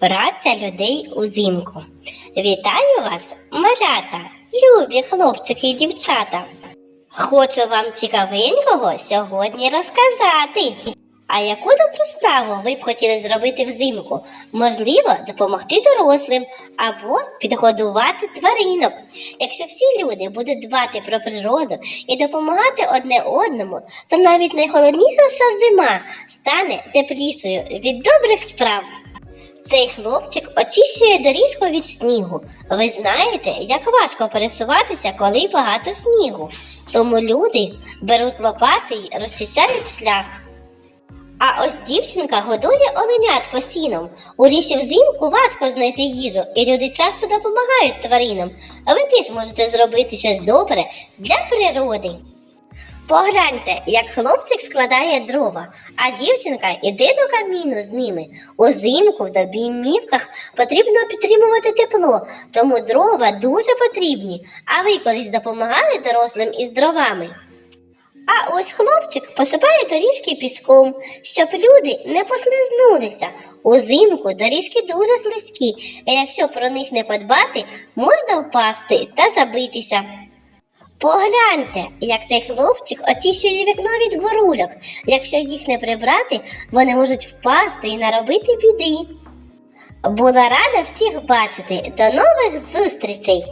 Праця людей узимку. Вітаю вас, малята, любі хлопчики і дівчата. Хочу вам цікавенького сьогодні розказати. А яку добру справу ви б хотіли зробити взимку? Можливо, допомогти дорослим або підгодувати тваринок. Якщо всі люди будуть дбати про природу і допомагати одне одному, то навіть найхолодніша зима стане теплішою від добрих справ. Цей хлопчик очищує доріжку від снігу. Ви знаєте, як важко пересуватися, коли багато снігу. Тому люди беруть лопати й розчищають шлях. А ось дівчинка годує оленятко сіном. У лісі взимку важко знайти їжу, і люди часто допомагають тваринам. А ви теж можете зробити щось добре для природи. Погляньте, як хлопчик складає дрова, а дівчинка йде до каміну з ними. Узимку в домівках потрібно підтримувати тепло, тому дрова дуже потрібні. А ви колись допомагали дорослим із дровами? А ось хлопчик посипає доріжки піском, щоб люди не послизнулися. Узимку доріжки дуже слизькі, і якщо про них не подбати, можна впасти та забитися. Погляньте, як цей хлопчик очищує вікно від бурульок. Якщо їх не прибрати, вони можуть впасти і наробити біди. Була рада всіх бачити. До нових зустрічей!